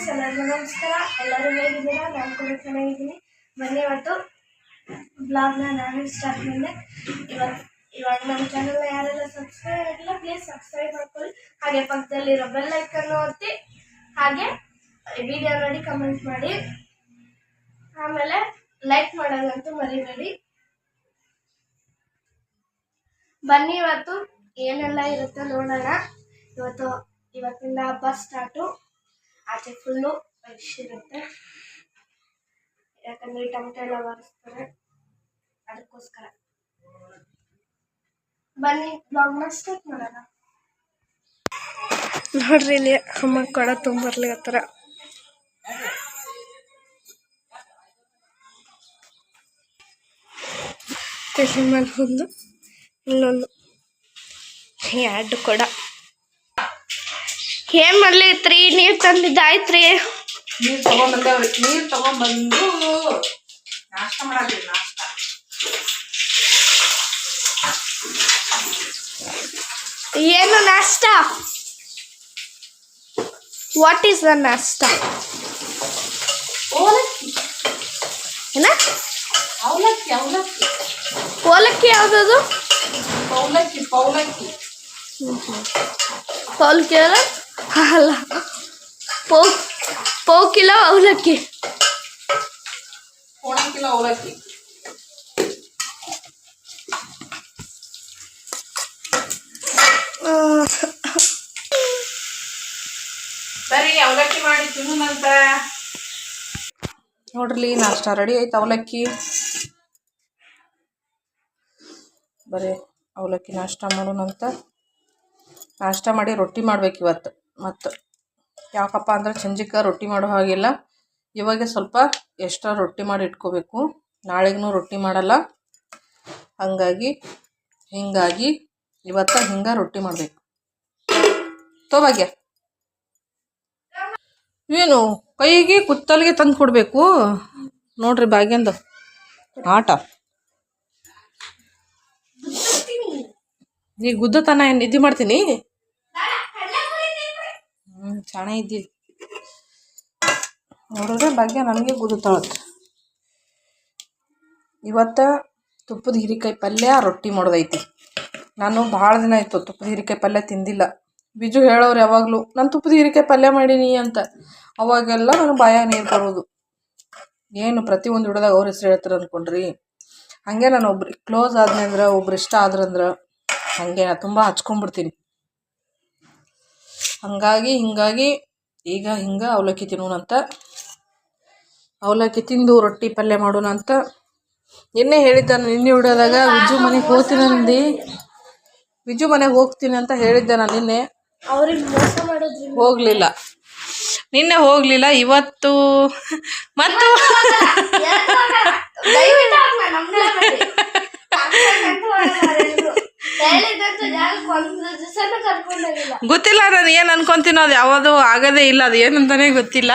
Friends ಎಲ್ಲರಿಗೂ ನಮಸ್ಕಾರ. ಎಲ್ಲರೂ ಹೇಗಿದ್ದೀರಾ? ನಾನು ಕೂಡ ಚೆನ್ನಾಗಿದ್ದೀನಿ. ಬನ್ನಿ ಇವತ್ತು ಬ್ಲಾಗ್ನ ನಾನು ಸ್ಟಾರ್ಟ್ ಮಾಡಿದೆ. ಇವತ್ತು ಇವಾಗ ನಮ್ಮ ಚಾನಲ್ನ ಯಾರೆಲ್ಲ ಸಬ್ಸ್ಕ್ರೈಬ್ ಆಗಿಲ್ಲ ಪ್ಲೀಸ್ ಸಬ್ಸ್ಕ್ರೈಬ್ ಮಾಡ್ಕೊಳ್ಳಿ. ಹಾಗೆ ಪಕ್ಕದಲ್ಲಿರೋ ಬೆಲ್ ಐಕನ್ನು ಒತ್ತಿ. ಹಾಗೆ ವಿಡಿಯೋ ನೋಡಿ ಕಮೆಂಟ್ ಮಾಡಿ. ಆಮೇಲೆ ಲೈಕ್ ಮಾಡೋದಂತೂ ಮರಿಬೇಡಿ. ಬನ್ನಿ ಇವತ್ತು ಏನೆಲ್ಲ ಇರುತ್ತೆ ನೋಡೋಣ. ಇವತ್ತು, ಇವತ್ತಿಂದ ಹಬ್ಬ ಸ್ಟಾರ್ಟು ಆಚೆ ಫುಲ್ಲು ರಶ್ ಇರುತ್ತೆ ಯಾಕಂದ್ರೆ ಟಮಟೆ ಎಲ್ಲ ಅದಕ್ಕೋಸ್ಕರ. ಬನ್ನಿ ಬ್ಲಾಗ್ನ ಸ್ಟಾರ್ಟ್ ಮಾಡೋಣ. ನೋಡ್ರಿ ಇಲ್ಲಿ ಅಮ್ಮ ಕೊಡ ತುಂಬರ್ಲಿ ಹತ್ರ. ತಲೆ ಮೇಲೆ ಒಂದು ಇಲ್ಲೊಂದು ಎರಡು ಕೊಡ. ಏನ್ ಮಾಡ್ಲಿತ್ರಿ? ನೀರ್ ತಂದಿದ್ದಾಯ್ತ್ರಿ. ನೀರ್ ತಗೊಂಡ್ಬಂದವ್ರಿ ನೀರ್ ತಗೊಂಡ್ಬಂದು ನಾಷ್ಟ ಮಾಡಾಕ್ರಿ ನಾಷ್ಟ. ಏನು ನಾಷ್ಟ? ವಾಟ್ ಈಸ್ ದ ನಾಷ್ಟ ಅವಲಕ್ಕಿ. ಏನ? ಅವಲಕ್ಕಿ ಅವಲಕ್ಕಿ. ಅವಲಕ್ಕಿ ಯಾವ್ದದು? ಪೌಲಕ್ಕಿ ಪೌಲಕ್ಕಿ. ಪೌಲ್ಕಿ ಕೇಳ ಅಲ್ಲ. ಪೌ ಪೌ ಕಿಲೋ ಅವಲಕ್ಕಿ. ಕಿಲೋ ಅವಲಕ್ಕಿ. ಸರಿ ಅವಲಕ್ಕಿ ಮಾಡಿ ತಿನ್ನಂತ ನೋಡ್ರಿ ನಾಷ್ಟ ರೆಡಿ ಆಯ್ತು ಅವಲಕ್ಕಿ. ಬರೀ ಅವಲಕ್ಕಿ ನಾಷ್ಟ ಮಾಡೋಣಂತ. ನಾಷ್ಟ ಮಾಡಿ ರೊಟ್ಟಿ ಮಾಡ್ಬೇಕು ಇವತ್ತು. ಮತ್ತು ಯಾಕಪ್ಪ ಅಂದ್ರೆ ಚಂಜಿಕ ರೊಟ್ಟಿ ಮಾಡೋ ಹಾಗಿಲ್ಲ. ಇವಾಗೆ ಸ್ವಲ್ಪ ಎಕ್ಸ್ಟ್ರಾ ರೊಟ್ಟಿ ಮಾಡಿ ಇಟ್ಕೋಬೇಕು. ನಾಳೆಗೂ ರೊಟ್ಟಿ ಮಾಡಲ್ಲ. ಹಾಗಾಗಿ, ಹೀಗಾಗಿ ಇವತ್ತು ಹಿಂಗೆ ರೊಟ್ಟಿ ಮಾಡಬೇಕು. ತೋಭಾಗ್ಯ ಏನು, ಕೈಗೆ ಕುತ್ತಲಿಗೆ ತಂದು ಕೊಡಬೇಕು. ನೋಡ್ರಿ ಭಾಗ್ಯಂದು ಆಟ. ಈಗ ಗುದ್ದತನ ಏನು ನಿದ್ದೆ ಮಾಡ್ತೀನಿ? ಹ್ಞೂ ಇದ್ದೀವಿ. ಇದ್ದಿ ನೋಡಿದ್ರೆ ಭಾಗ್ಯ ನನಗೆ ಗುರುತಾಳತ್ತೆ ಇವತ್ತು ತುಪ್ಪದ ಹೀರಿಕಾಯಿ ಪಲ್ಯ ರೊಟ್ಟಿ ಮಾಡೋದೈತಿ. ನಾನು ಭಾಳ ದಿನ ಆಯಿತು ತುಪ್ಪದ ಹೀರಿಕಾಯಿ ಪಲ್ಯ ತಿಂದಿಲ್ಲ. ಬಿಜು ಹೇಳೋರು ಯಾವಾಗಲೂ, ನಾನು ತುಪ್ಪದ ಹೀರಿಕಾಯಿ ಪಲ್ಯ ಮಾಡೀನಿ ಅಂತ. ಅವಾಗೆಲ್ಲ ನನಗೆ ಬಾಯಾಗ ನೀರು ಬರೋದು. ಏನು ಪ್ರತಿಯೊಂದು ಹಿಡ್ದಾಗ ಅವ್ರ ಹೆಸ್ರು ಹೇಳ್ತಾರೆ ಅಂದ್ಕೊಂಡ್ರಿ ಹಾಗೆ ನಾನು ಒಬ್ರು ಕ್ಲೋಸ್ ಆದ್ನಂದ್ರೆ, ಒಬ್ರು ಇಷ್ಟ ಆದ್ರಂದ್ರೆ, ಹಾಗೆ ನಾನು ತುಂಬ ಹಚ್ಕೊಂಡ್ಬಿಡ್ತೀನಿ. ಹಾಗಾಗಿ ಹಿಂಗಾಗಿ ಈಗ ಹಿಂಗೆ ಅವಲಕ್ಕಿ ತಿನ್ನೋಣಂತ. ಅವಲಕ್ಕಿ ತಿಂದು ರೊಟ್ಟಿ ಪಲ್ಯ ಮಾಡೋಣ ಅಂತ ನಿನ್ನೆ ಹೇಳಿದ್ದ ನಾನು ನಿನ್ನೆ ಹಿಡಿಯೋದಾಗ ವಿಜು ಮನೆಗೆ ಹೋಗ್ತೀನಿ ಅಂದು ವಿಜು ಮನೆಗೆ ಹೋಗ್ತೀನಿ ಅಂತ ಹೇಳಿದ್ದೆ ನಾನು ನಿನ್ನೆ. ಅವ್ರಿಗೆ ಮೋಸ ಹೋಗಲಿಲ್ಲ. ನಿನ್ನೆ ಹೋಗಲಿಲ್ಲ ಇವತ್ತು ಮತ್ತು ಗೊತ್ತಿಲ್ಲ ನಾನು ಏನು ಅನ್ಕೊಂತೀನೋ ಅದು ಯಾವುದು ಆಗೋದೇ ಇಲ್ಲ ಅದು ಏನಂತಾನೆ ಗೊತ್ತಿಲ್ಲ.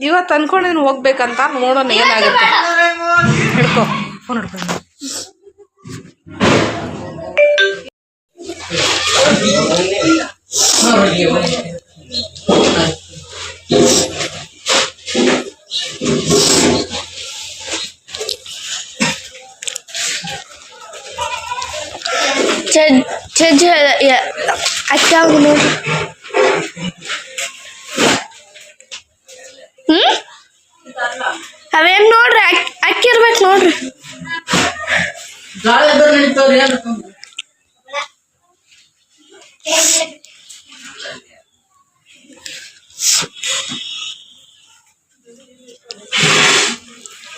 ಇವತ್ತು ಅನ್ಕೊಂಡಿದ್ದೀನಿ ಹೋಗ್ಬೇಕಂತ ನೋಡೋಣ ಏನಾಗುತ್ತೆ. ಹಿಡ್ಕೋ ಫೋನ್ ಹಿಡ್ಕೊಂಡು ಜಡ್ ಜಡ್ಜ್ ಅಕ್ಕ ನೋಡ್ರಿ ಹ್ಮ್ ಅವೇನ್ ನೋಡ್ರಿ. ಅಕ್- ಅಕ್ಕಿ ಇರ್ಬೇಕು ನೋಡ್ರಿ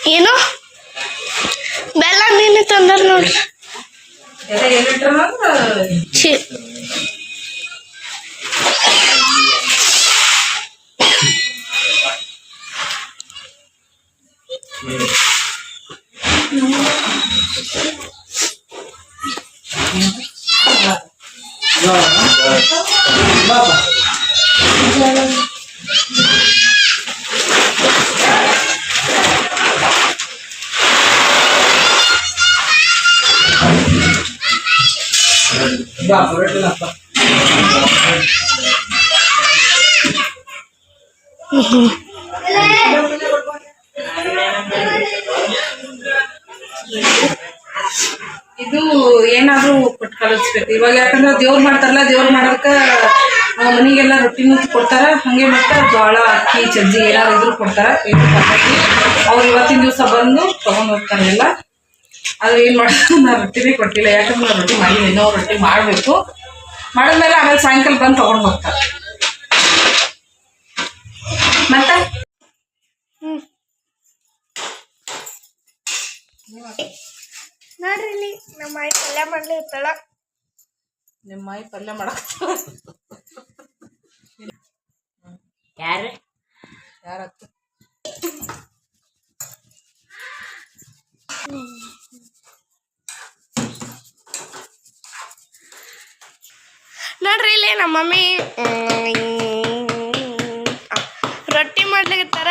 ಏನು? ಬೆಲ್ಲ ನೀನು ತಂದಾರ ನೋಡ್ರಿ. ఎలా ఏ ಇದು ಏನಾದ್ರೂ ಕೊಟ್ಟು ಕಳಿಸ್ಬೇಕು. ಇವಾಗ ಯಾಕಂದ್ರೆ ದೇವ್ರು ಮಾಡ್ತಾರಲ್ಲ, ದೇವ್ರು ಮಾಡೋದಕ್ಕ ಮನೆಗೆಲ್ಲ ರೊಟ್ಟಿ ಮುಂದೆ ಕೊಡ್ತಾರ, ಹಂಗೆ ಮತ್ತೆ ಜೋಳ, ಅಕ್ಕಿ, ಸಜ್ಜಿ ಏನಾದ್ರು ಇದ್ರು ಕೊಡ್ತಾರ. ಏನು ಅವ್ರು ಇವತ್ತಿನ ದಿವಸ ಬಂದು ತಗೊಂಡ್ ಹೋಗ್ತಾರೆಲ್ಲ. ಆದ್ರೆ ಏನ್ ಮಾಡ್ತಾರೆ ನಾ ರೊಟ್ಟಿನೇ ಕೊಟ್ಟಿಲ್ಲ ಯಾಕಂದ್ರೆ ನಾ ರೊಟ್ಟಿ ಮಾಡಿ ಇನ್ನೂ ರೊಟ್ಟಿ ಮಾಡಬೇಕು. ಮಾಡಿದ್ಮೇಲೆ ಆಮೇಲೆ ಸಾಯಂಕಾಲ ಬಂದು ತಗೊಂಡ್ ಹೋಗ್ತಾರೆ. ಮತ್ತೆ? ನೋಡ್ರಿ ಇಲ್ಲಿ ನಮ್ಮ ಆಯಿ ಪಲ್ಯ ಮಾಡ್ಲಿ ಇರ್ತಾಳ. ನಿಮ್ಮ ಮಾಯಿ ಪಲ್ಯ ಮಾಡ ಯಾರು? ಯಾರತ್ತ ನೋಡ್ರಿ ಇಲ್ಲಿ ನಮ್ಮ ಮಮ್ಮಿ ಆ, ರೊಟ್ಟಿ ಮಾಡ್ಲಿಕತ್ತಾರ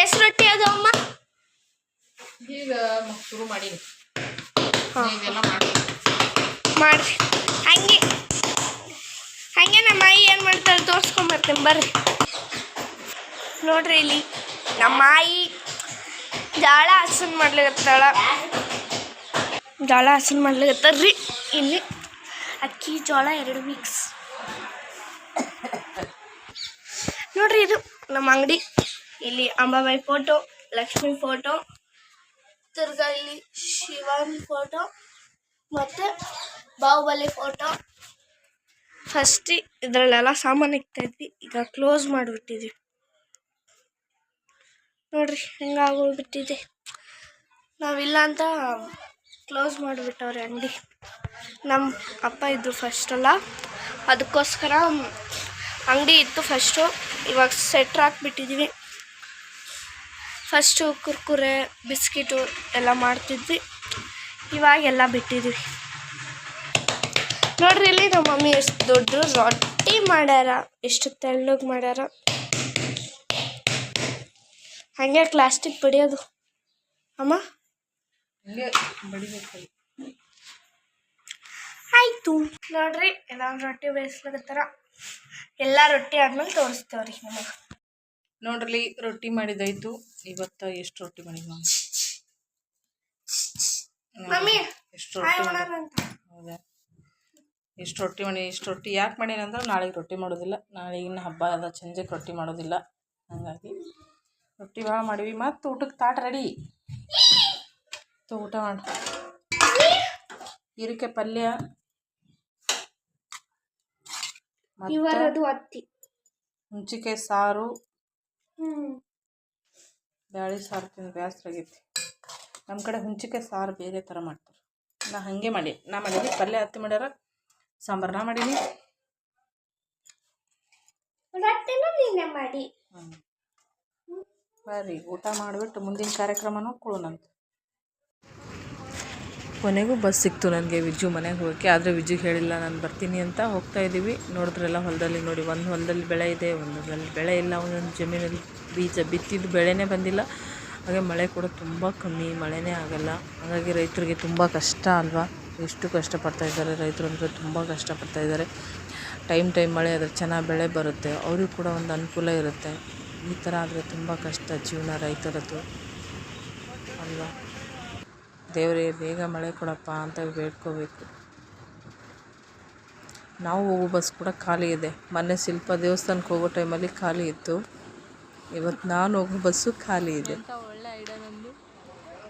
ಎಷ್ಟು ರೊಟ್ಟಿ ಅದು ಅಮ್ಮ ಈಗ ಶುರು ಮಾಡೀನಿ ಹಾ. ಈಗೆಲ್ಲ ಮಾಡಿ ಮಾಡ್ರಿ ಹಂಗೆ ಹಂಗೆ ನಮ್ಮ ಆಯಿ ಏನು ಮಾಡ್ತಾರೆ ತೋರಿಸ್ಕೊಂಬರ್ತೀನಿ ಬರ್ರಿ ನೋಡ್ರಿ ಇಲ್ಲಿ ನಮ್ಮ ಆಯಿ ಜಾಳ ಹಸನ್ ಮಾಡ್ಲಿಕತ್ತಾಳ. ಜೋಳ ಹಸನ್ ಮಾಡ್ಲಿಕತ್ತಾರ್ರಿ ಇಲ್ಲಿ. ಅಕ್ಕಿ, ಜೋಳ ಎರಡು ಮಿಕ್ಸ್ ನೋಡ್ರಿ ಇದು ನಮ್ಮ ಅಂಗಡಿ. ಇಲ್ಲಿ ಅಂಬಾಬಾಯಿ ಫೋಟೋ ಲಕ್ಷ್ಮಿ ಫೋಟೋ ತಿರ್ಗಾ ಇಲ್ಲಿ ಶಿವನ್ ಫೋಟೋ ಮತ್ತು ಬಾಹುಬಲಿ ಫೋಟೋ ಫಸ್ಟ್ ಇದರಲ್ಲೆಲ್ಲ ಸಾಮಾನು ಇಕ್ತೈತಿ ಈಗ ಕ್ಲೋಸ್ ಮಾಡಿಬಿಟ್ಟಿದ್ವಿ. ನೋಡ್ರಿ ಹೆಂಗಾಗೋಗ್ಬಿಟ್ಟಿದೆ ನಾವಿಲ್ಲ ಅಂತ ಕ್ಲೋಸ್ ಮಾಡಿಬಿಟ್ಟವ್ರೆ ಅಂಗಡಿ. ನಮ್ಮ ಅಪ್ಪ ಇದ್ದರು ಫಸ್ಟಲ್ಲ ಅದಕ್ಕೋಸ್ಕರ ಅಂಗಡಿ ಇತ್ತು ಫಸ್ಟು ಇವಾಗ ಸೆಟ್ರ್ ಹಾಕ್ಬಿಟ್ಟಿದ್ವಿ. ಫಸ್ಟು ಕುರ್ಕುರೆ, ಬಿಸ್ಕಿಟು ಎಲ್ಲ ಮಾಡ್ತಿದ್ವಿ. ಇವಾಗೆಲ್ಲ ಬಿಟ್ಟಿದ್ವಿ. ನೋಡ್ರಿ ಇಲ್ಲಿ ನಮ್ಮ ಮಮ್ಮಿ ಎಷ್ಟು ದೊಡ್ಡ ರೊಟ್ಟಿ ಮಾಡ್ಯಾರ ಎಷ್ಟು ತೆಳ್ಳಗೆ ಮಾಡ್ಯಾರ. ಹಂಗೆ ಪ್ಲಾಸ್ಟಿಕ್ ಬಡಿಯೋದು ಅಮ್ಮ? ಆಯಿತು. ನೋಡ್ರಿ ಎಲ್ಲ ರೊಟ್ಟಿ ಬೇಯಿಸ್ಲಾಗತ್ತಾರ ಎಲ್ಲ ರೊಟ್ಟಿ ಆದ್ಮೇಲೆ ತೋರಿಸ್ತೇವ್ರಿ ನಮಗ. ನೋಡ್ರಿ ರೊಟ್ಟಿ ಮಾಡಿದಾಯ್ತು ಇವತ್ತ ಎಷ್ಟು ರೊಟ್ಟಿ ಮಾಡಿದ್ವಿ ಮಮ್ಮಿ ಎಷ್ಟು ರೊಟ್ಟಿ ಹೌದಾ? ಎಷ್ಟು ರೊಟ್ಟಿ ಮಾಡಿ ಇಷ್ಟು ರೊಟ್ಟಿ ಯಾಕೆ ಮಾಡೀನಿ ಅಂದ್ರೆ ನಾಳೆಗೆ ರೊಟ್ಟಿ ಮಾಡೋದಿಲ್ಲ. ನಾಳೆಗಿನ ಹಬ್ಬ ಅದ ಸಂಜೆಗೆ ರೊಟ್ಟಿ ಮಾಡೋದಿಲ್ಲ. ಹಾಗಾಗಿ ರೊಟ್ಟಿ ಭಾಳ ಮಾಡೀವಿ. ಮತ್ತು ಊಟಕ್ಕೆ ತಾಟ ರೆಡಿ. ಮತ್ತು ಊಟ ಮಾಡಿ ಹೀರಿಕಾಯಿ ಪಲ್ಯ. ಹುಂಚಿಕಾಯಿ ಸಾರು. ಬ್ಯಾಳಿ ಸಾರು ತಿಂದು ಬೇಸರ ಆಗೈತಿ. ನಮ್ಮ ಕಡೆ ಹುಂಚಿಕಾಯಿ ಸಾರು ಬೇರೆ ಥರ ಮಾಡ್ತಾರೆ. ನಾ ಹಾಗೆ ಮಾಡಿ ನಾ ಮಾಡೀನಿ ಪಲ್ಯ ಹತ್ತಿ ಮಾಡ್ಯಾರ. ಸಾಂಬಾರು ನಾ ಮಾಡೀನಿ ಸರಿ ಮಾಡಿ. ಬರ್ರಿ ಊಟ ಮಾಡಿಬಿಟ್ಟು ಮುಂದಿನ ಕಾರ್ಯಕ್ರಮ ನಂಗೆ ಕೊನೆಗೂ ಬಸ್ ಸಿಕ್ತು ನನಗೆ ವಿಜು ಮನೆಗೆ ಹೋಗೋಕ್ಕೆ ಆದರೆ ವಿಜು ಹೇಳಿಲ್ಲ ನಾನು ಬರ್ತೀನಿ ಅಂತ ಹೋಗ್ತಾ ಇದ್ದೀವಿ ನೋಡಿದ್ರೆಲ್ಲ ಹೊಲದಲ್ಲಿ ನೋಡಿ ಒಂದು ಹೊಲದಲ್ಲಿ ಬೆಳೆ ಇದೆ ಒಂದು ಹೊಲದಲ್ಲಿ ಬೆಳೆ ಇಲ್ಲ ಒಂದೊಂದು ಜಮೀನಲ್ಲಿ ಬೀಜ ಬಿತ್ತಿದ್ದು ಬೆಳೆನೇ ಬಂದಿಲ್ಲ. ಹಾಗೆ ಮಳೆ ಕೂಡ ತುಂಬ ಕಮ್ಮಿ ಮಳೆನೇ ಆಗಲ್ಲ. ಹಾಗಾಗಿ ರೈತರಿಗೆ ತುಂಬ ಕಷ್ಟ ಅಲ್ವಾ? ಎಷ್ಟು ಕಷ್ಟಪಡ್ತಾ ಇದ್ದಾರೆ ರೈತರು ಅಂದರೆ ತುಂಬ ಕಷ್ಟಪಡ್ತಾ ಇದ್ದಾರೆ. ಟೈಮ್ ಟೈಮ್ ಮಳೆ ಆದರೆ ಚೆನ್ನಾಗಿ ಬೆಳೆ ಬರುತ್ತೆ. ಅವ್ರಿಗೂ ಕೂಡ ಒಂದು ಅನುಕೂಲ ಇರುತ್ತೆ. ಈ ಥರ ಆದರೆ ತುಂಬ ಕಷ್ಟ ಜೀವನ ರೈತರದ್ದು. ಅಲ್ವಾ? ದೇವರೇ ಬೇಗ ಮಳೆ ಕೊಡಪ್ಪ ಅಂತ ಬೇಡ್ಕೋಬೇಕು. ನಾವು ಹೋಗೋ ಬಸ್ ಕೂಡ ಖಾಲಿ ಇದೆ. ಮೊನ್ನೆ ಶಿಲ್ಪ ದೇವಸ್ಥಾನಕ್ಕೆ ಹೋಗೋ ಟೈಮಲ್ಲಿ ಖಾಲಿ ಇತ್ತು. ಇವತ್ತು ನಾನು ಹೋಗೋ ಬಸ್ಸು ಖಾಲಿ ಇದೆ.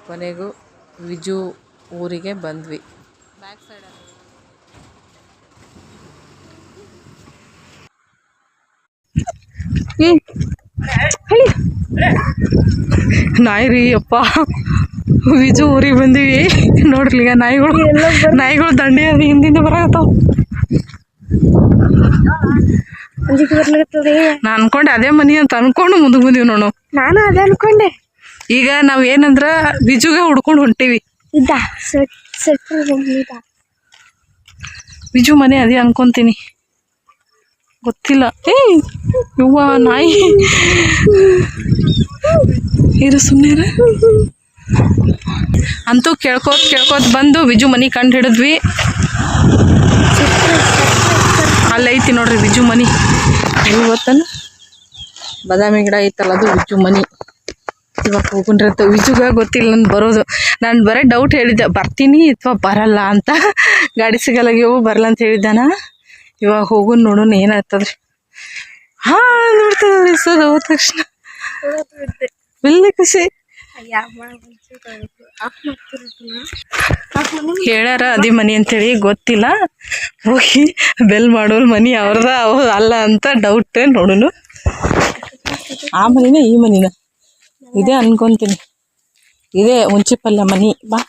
ಕೊನೆಗೂ ವಿಜು ಊರಿಗೆ ಬಂದ್ವಿ. ನಾಯಿ ರೀ ಅಪ್ಪ ವಿಜು ಊರಿಗೆ ಬಂದೀವಿ. ನೋಡ್ರಿ ಈಗ ನಾಯಿಗಳು. ನಾಯಿಗಳು ದಂಡಿ ಅದು ಹಿಂದಿಂದ ಬರ್ಲಿಕತ್ತದ ನಾ ಅನ್ಕೊಂಡೆ ಅದೇ ಮನಿ ಅಂತ ಅನ್ಕೊಂಡು ಮುಂದಕ್ಕೆ ಬಂದೀವಿ ನೋಡು. ನಾನು ಅದೇ ಅನ್ಕೊಂಡೆ. ಈಗ ನಾವು ಏನಂದ್ರ ವಿಜುಗೆ ಹುಡ್ಕೊಂಡು ಹೊಂಟೀವಿ. ವಿಜು ಮನೆ ಅದೇ ಅನ್ಕೊಂತೀನಿ. ಗೊತ್ತಿಲ್ಲ. ಏ, ಯವ್ವ ನಾಯಿ. ಇರು ಸುಮ್ಮನೆ ಅಂತೂ ಕೇಳ್ಕೋತ ಕೇಳ್ಕೋತ ಬಂದು ಬಿಜು ಮನೆ ಕಂಡು ಹಿಡಿದ್ವಿ. ಅಲ್ಲೈತಿ ನೋಡ್ರಿ ಬಿಜು ಮನಿ. ನೀವು ಬದಾಮಿ ಬಾದಾಮಿ ಗಿಡ ಐತಲ್ಲ ಅದು ವಿಜು ಮನಿ. ಇವಾಗ ಹೋಗುಣ್ರಿ ಅಂತ. ವಿಜುಗ ಗೊತ್ತಿಲ್ಲ ಬರೋದು. ನಾನು ಬರೀ ಡೌಟ್ ಹೇಳಿದ್ದೆ, ಬರ್ತೀನಿ ಅಥವಾ ಬರಲ್ಲ ಅಂತ. ಗಾಡಿ ಸಿಗಲ್ಲಾಗ್ಯವು ಬರಲ್ಲ ಅಂತ ಹೇಳಿದ್ದಾನ. ಇವಾಗ ಹೋಗು ನೋಡೋಣ ಏನಾಗ್ತದ್ರಿ. ಹಾ ನೋಡ್ತದ್ರಿ ಸರ್, ಹೋದ ತಕ್ಷಣ. ಒಳ್ಳೆ ಖುಷಿ. ಹೇಳಾರ ಅದೇ ಮನಿ ಅಂತೇಳಿ, ಗೊತ್ತಿಲ್ಲ. ಹೋಗಿ ಬೆಲ್ ಮಾಡೋರು ಮನಿ ಅವ್ರದ ಅವ ಅಲ್ಲ ಅಂತ ಡೌಟ್ ನೋಡುನು. ಆ ಮನಿನ ಈ ಮನಿನ. ಇದೇ ಅನ್ಕೊಂತೀನಿ. ಇದೇ ಮುಂಚಿಪಲ್ಲ ಮನಿ. ಬಾ.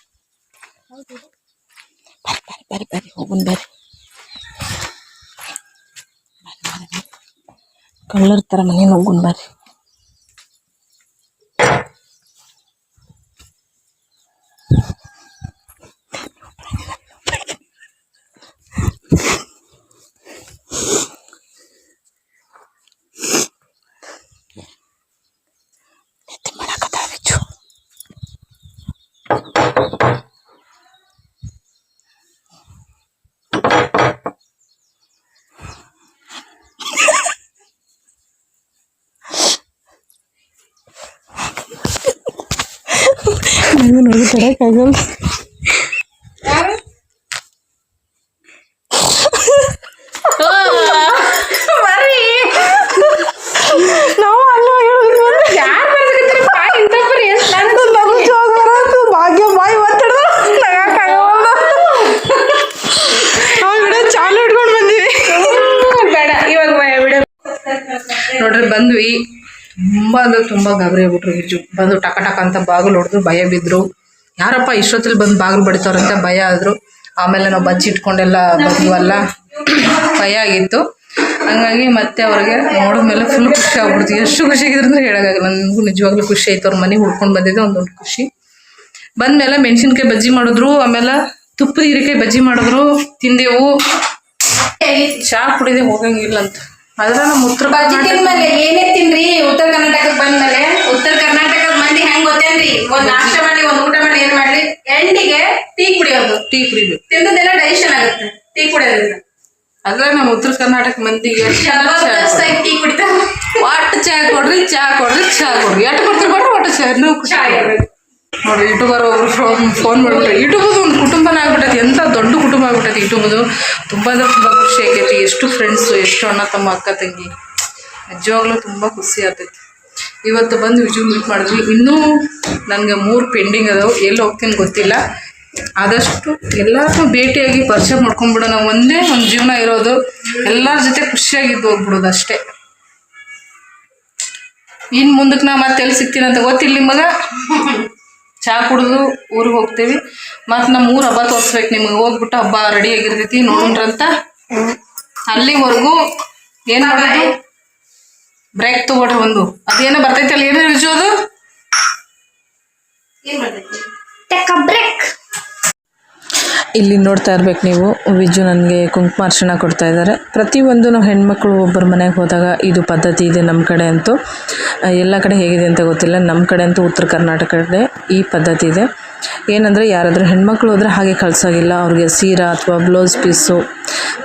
ಬರ್ರಿ ಬರ್ರಿ ಬರ್ರಿ ಹೋಗುನ್ ಬರ್ರಿ. ಕಳ್ಳರ್ ತರ ಮನೆ ಹೋಗುನ್ ಬರ್ರಿ. ತಡಕ್ಕಾಗಲ್ಲ ನಾವು ಅಲ್ಲ ಬಾಯಿ ಚಾಲು ಬಂದಿವಿ ಬೇಡ ನೋಡ್ರಿ ಬಂದ್ವಿ. ತುಂಬಾ ಅಂದ್ರೆ ತುಂಬಾ ಗಾಬರಿ ಆಗ್ಬಿಟ್ರು ಬಂದು ಟಕ ಟಕ ಅಂತ ಬಾಗಿಲು ಹೊಡೆದ್ರು ಭಯ ಬಿದ್ರು. ಯಾರಪ್ಪ ಇಷ್ಟೊತ್ತಲ್ಲಿ ಬಂದು ಬಾಗಿಲು ಬಡಿತಾರಂತ ಭಯ ಆದ್ರು. ಆಮೇಲೆ ನಾವು ಬಚ್ಚಿಟ್ಕೊಂಡೆಲ್ಲ ಬಂದ್ವಲ್ಲ. ಭಯ ಆಗಿತ್ತು. ಹಂಗಾಗಿ ಮತ್ತೆ ಅವ್ರಿಗೆ ನೋಡಿದ್ಮೇಲೆ ಫುಲ್ ಖುಷಿ ಆಗ್ಬಿಡ್ತು. ಎಷ್ಟು ಖುಷಿ ಆಗಿದ್ರು ಅಂದ್ರೆ ಹೇಳೋಕ್ಕಾಗಲ್ಲ. ನನಗೂ ನಿಜವಾಗ್ಲೂ ಖುಷಿ ಆಯ್ತು. ಅವ್ರ ಮನೆಗೆ ಹುಡ್ಕೊಂಡು ಬಂದಿದ್ದೆ ಒಂದು ದೊಡ್ಡ ಖುಷಿ. ಬಂದಮೇಲೆ ಮೆಣಸಿನ್ಕಾಯಿ ಬಜ್ಜಿ ಮಾಡಿದ್ರು. ಆಮೇಲೆ ತುಪ್ಪದ ಹೀರೆಕಾಯಿ ಬಜ್ಜಿ ಮಾಡಿದ್ರು. ತಿಂದೆವು. ಚಹಾ ಕುಡಿದೆ, ಹೋಗಂಗಿಲ್ಲ ಅಂತ. ಅದ್ರ ನಮ್ಮ ಉತ್ತರ ಏನೇ ತಿನ್ರಿ? ಉತ್ತರ ಕರ್ನಾಟಕಕ್ಕೆ ಬಂದ್ಮೇಲೆ ಉತ್ತರ ಕರ್ನಾಟಕದ ಮಂದಿ ಹೆಂಗ್ ಗೊತ್ತೇನ್ರಿ? ಒಂದ್ ನಾಷ್ಟ ಮಾಡಿ ಒಂದ್ ಊಟ ಮಾಡಿ ಏನ್ ಮಾಡ್ಲಿ? ಎಂಡಿಗೆ ಟೀ ಕುಡಿಯೋದು. ಟೀ ಕುಡಿಬೇಕು. ತಿಂದದೆಲ್ಲ ಡೈಜೆಷನ್ ಆಗುತ್ತೆ. ಟೀ ಕುಡಿಯೋದ್ರಿಂದ. ಅದ್ರ ನಮ್ಮ ಉತ್ತರ ಕರ್ನಾಟಕ ಮಂದಿಗೆ ಟೀ ಕುಡಿತಾ ಒಟ್ಟು ಚಾ ಕೊಡ್ರಿ ಚಾ ಕೊಡ್ರಿ ಚಾ ಕೊಡ್ರಿ. ಎಟ್ ಕೊಡ್ತೀರಿ ಕೊಡ್ರಿ ಒಟ್ಟು ಚಾ ನೀವು ಖುಷಿ ನೋಡಿ ಯೂಟ್ಯೂಬರ್ ಒಬ್ರು ಫೋನ್ ಮಾಡ್ಬಿಟ್ರೆ. ಯೂಟ್ಯೂಬದು ಒಂದು ಕುಟುಂಬನ ಆಗ್ಬಿಟ್ಟೈತಿ. ಎಂತ ದೊಡ್ಡ ಕುಟುಂಬ ಆಗ್ಬಿಟ್ಟೈತಿ ಯೂಟ್ಯೂಬದು. ತುಂಬಾ ಅಂದ್ರೆ ತುಂಬ ಖುಷಿ ಆಗೈತಿ ಎಷ್ಟು ಫ್ರೆಂಡ್ಸು ಎಷ್ಟು ಅಣ್ಣ ತಮ್ಮ ಅಕ್ಕ ತಂಗಿ. ನಿಜವಾಗ್ಲೂ ತುಂಬಾ ಖುಷಿ ಆಗ್ತೈತಿ ಇವತ್ತು ಬಂದು ವಿಜು ಮೀಟ್ ಮಾಡಿದ್ವಿ. ಇನ್ನೂ ನನಗೆ ಮೂರು ಪೆಂಡಿಂಗ್ ಅದಾವೆ. ಎಲ್ಲಿ ಹೋಗ್ತೀನಿ ಗೊತ್ತಿಲ್ಲ. ಆದಷ್ಟು ಎಲ್ಲರನ್ನೂ ಭೇಟಿಯಾಗಿ ಪರಿಚಯ ಮಾಡ್ಕೊಂಡ್ಬಿಡೋಣ. ಒಂದೇ ಒಂದು ಜೀವನ ಇರೋದು. ಎಲ್ಲರ ಜೊತೆ ಖುಷಿಯಾಗಿದ್ದು ಹೋಗ್ಬಿಡೋದು ಅಷ್ಟೇ. ಇನ್ನು ಮುಂದಕ್ಕೆ ನಾ ಮತ್ತೆ ಎಲ್ಲಿ ಸಿಗ್ತೀನಿ ಅಂತ ಗೊತ್ತಿಲ್ಲ ನಿಮಗೆ ಚಹಾ ಕುಡಿದು ಊರಿಗೆ ಹೋಗ್ತೀವಿ. ಮತ್ತು ನಮ್ಮ ಊರು ಹಬ್ಬ ತೋರಿಸ್ಬೇಕು ನಿಮಗೆ. ಹೋಗ್ಬಿಟ್ಟು ಹಬ್ಬ ರೆಡಿ ಆಗಿರ್ತೈತಿ ನೋಡ್ರಂತ ಅಲ್ಲಿವರೆಗೂ ಏನು ಬ್ರೇಕ್ ತಗೊಳ್ರಿ ಒಂದು ಅದೇನ ಬರ್ತೈತಿ ಅಲ್ಲಿ ಏನೋ ರುಜು ಅದು? ಬ್ರೇಕ್ ಇಲ್ಲಿ ನೋಡ್ತಾ ಇರ್ಬೇಕು ನೀವು ವಿಜು ನನಗೆ ಕುಂಕುಮಾರ್ಚನ ಕೊಡ್ತಾ ಇದ್ದಾರೆ. ಪ್ರತಿಯೊಂದು ನಾವು ಹೆಣ್ಮಕ್ಳು ಒಬ್ಬರ ಮನೆಗೆ ಹೋದಾಗ ಇದು ಪದ್ಧತಿ ಇದೆ ನಮ್ಮ ಕಡೆ ಅಂತೂ. ಎಲ್ಲ ಕಡೆ ಹೇಗಿದೆ ಅಂತ ಗೊತ್ತಿಲ್ಲ ನಮ್ಮ ಕಡೆ ಅಂತೂ ಉತ್ತರ ಕರ್ನಾಟಕದ ಕಡೆ ಈ ಪದ್ಧತಿ ಇದೆ. ಏನಂದರೆ ಯಾರಾದರೂ ಹೆಣ್ಮಕ್ಳು ಹೋದರೆ ಹಾಗೆ ಕಳ್ಸೋಗಿಲ್ಲ ಅವ್ರಿಗೆ ಸೀರೆ ಅಥವಾ ಬ್ಲೌಸ್ ಪೀಸು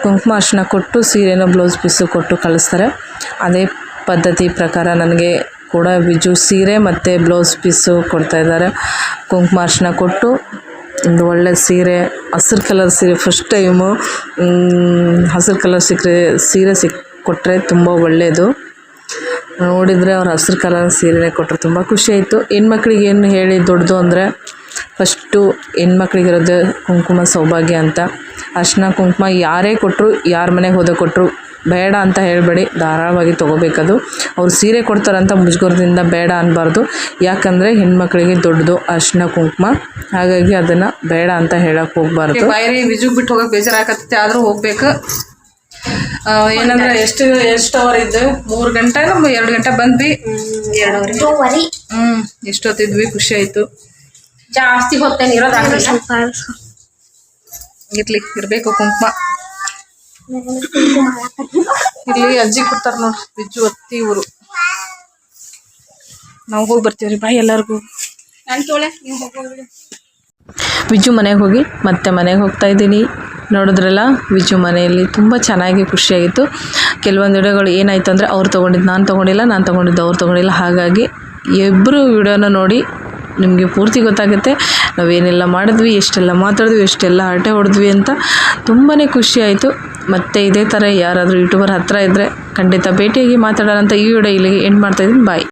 ಕುಂಕುಮಾರ್ಚನ ಕೊಟ್ಟು ಸೀರೆನೋ ಬ್ಲೌಸ್ ಪೀಸು ಕೊಟ್ಟು ಕಳಿಸ್ತಾರೆ. ಅದೇ ಪದ್ಧತಿ ಪ್ರಕಾರ ನನಗೆ ಕೂಡ ವಿಜು ಸೀರೆ ಮತ್ತು ಬ್ಲೌಸ್ ಪೀಸು ಕೊಡ್ತಾ ಇದ್ದಾರೆ. ಕುಂಕುಮ ಅರ್ಶಿಣ ಕೊಟ್ಟು, ಒಂದು ಒಳ್ಳೆ ಸೀರೆ, ಹಸಿರು ಕಲರ್ ಸೀರೆ ಫಸ್ಟ್ ಟೈಮು ಹಸಿರು ಕಲರ್ ಸಿಕ್ಕರೆ ಸೀರೆ ಸಿಕ್ ಕೊಟ್ಟರೆ ತುಂಬ ಒಳ್ಳೆಯದು. ನೋಡಿದರೆ ಅವ್ರು ಹಸಿರು ಕಲರ್ ಸೀರೆನೇ ಕೊಟ್ಟರು ತುಂಬ ಖುಷಿ ಆಯಿತು. ಹೆಣ್ಮಕ್ಳಿಗೆ ಏನು ಹೇಳಿ ದೊಡ್ಡದು ಅಂದರೆ ಫಸ್ಟು ಹೆಣ್ಮಕ್ಳಿಗಿರೋದು ಕುಂಕುಮ ಸೌಭಾಗ್ಯ ಅಂತ. ಅರ್ಶಿನ, ಕುಂಕುಮ ಯಾರೇ ಕೊಟ್ಟರು ಯಾರ ಮನೆಗೆ ಹೋದ ಕೊಟ್ಟರು ಬೇಡ ಅಂತ ಹೇಳಬೇಡಿ ಧಾರಾಳವಾಗಿ ತೊಗೋಬೇಕದು. ಅವ್ರು ಸೀರೆ ಕೊಡ್ತಾರಂತ ಮುಜುಗರದಿಂದ ಬೇಡ ಅನ್ನಬಾರ್ದು ಯಾಕಂದರೆ ಹೆಣ್ಮಕ್ಳಿಗೆ ದೊಡ್ಡದು ಅರ್ಶಿನ ಕುಂಕುಮ. ಹಾಗಾಗಿ ಅದನ್ನು ಬೇಡ ಅಂತ ಹೇಳಕ್ಕೆ ಹೋಗ್ಬಾರ್ದು. ಬೈರಿ ಬಿಜುಗ್ ಬಿಟ್ಟು ಹೋಗಕ್ಕೆ ಬೇಜಾರಾಗತ್ತೆ ಆದರೂ ಹೋಗ್ಬೇಕು. ಆ, ಏನಂದ್ರೆ ಎಷ್ಟು ಎಷ್ಟು ಅವರ್ ಇದ್ದು? ಮೂರು ಗಂಟೆ ನಮ್ಮ ಎರಡು ಗಂಟೆ ಬಂದ್ವಿ. ಹ್ಮ್ ಎಷ್ಟು ಹ್ಮ್ ಎಷ್ಟೊತ್ತಿದ್ವಿ ಖುಷಿ ಆಯ್ತು. ಜಾಸ್ತಿ ಹೊತ್ತೇನು ಇರೋದಾಗಲ್ಲ ಸ್ವಲ್ಪ ಇರ್ಲಿ ಇರ್ಬೇಕು ಕುಂಕುಮ. ಇಲ್ಲಿ ಅಜ್ಜಿ ಕೊಡ್ತಾರ ನೋಡ್ರಿ ಬಿಜ್ಜು ಅತ್ತಿ ಊರು ನಾವು ಹೋಗಿ ಬರ್ತೀವ್ರಿ ಬಾಯ್ ಎಲ್ಲರಿಗೂ. ವಿಜು ಮನೆಗೆ ಹೋಗಿ ಮತ್ತೆ ಮನೆಗೆ ಹೋಗ್ತಾ ಇದ್ದೀನಿ. ನೋಡಿದ್ರಲ್ಲ ವಿಜು ಮನೆಯಲ್ಲಿ ತುಂಬ ಚೆನ್ನಾಗಿ ಖುಷಿಯಾಗಿತ್ತು. ಕೆಲವೊಂದು ವಿಡಿಯೋಗಳು ಏನಾಯಿತು ಅಂದರೆ ಅವ್ರು ತೊಗೊಂಡಿದ್ದು ನಾನು ತೊಗೊಂಡಿಲ್ಲ ನಾನು ತೊಗೊಂಡಿದ್ದು ಅವ್ರು ತೊಗೊಂಡಿಲ್ಲ. ಹಾಗಾಗಿ ಇಬ್ಬರು ವಿಡಿಯೋನ ನೋಡಿ ನಿಮಗೆ ಪೂರ್ತಿ ಗೊತ್ತಾಗುತ್ತೆ. ನಾವೇನೆಲ್ಲ ಮಾಡಿದ್ವಿ, ಎಷ್ಟೆಲ್ಲ ಮಾತಾಡಿದ್ವಿ, ಎಷ್ಟೆಲ್ಲ ಹರಟೆ ಹೊಡೆದ್ವಿ ಅಂತ ತುಂಬಾ ಖುಷಿ ಆಯಿತು. ಮತ್ತು ಇದೇ ಥರ ಯಾರಾದರೂ ಯೂಟ್ಯೂಬರ್ ಹತ್ತಿರ ಇದ್ದರೆ ಖಂಡಿತ ಭೇಟಿಯಾಗಿ ಮಾತಾಡೋಣ ಅಂತ ಈ ವಿಡಿಯೋ ಇಲ್ಲಿಗೆ ಎಂಡ್ ಮಾಡ್ತಾಯಿದ್ದೀನಿ ಬಾಯ್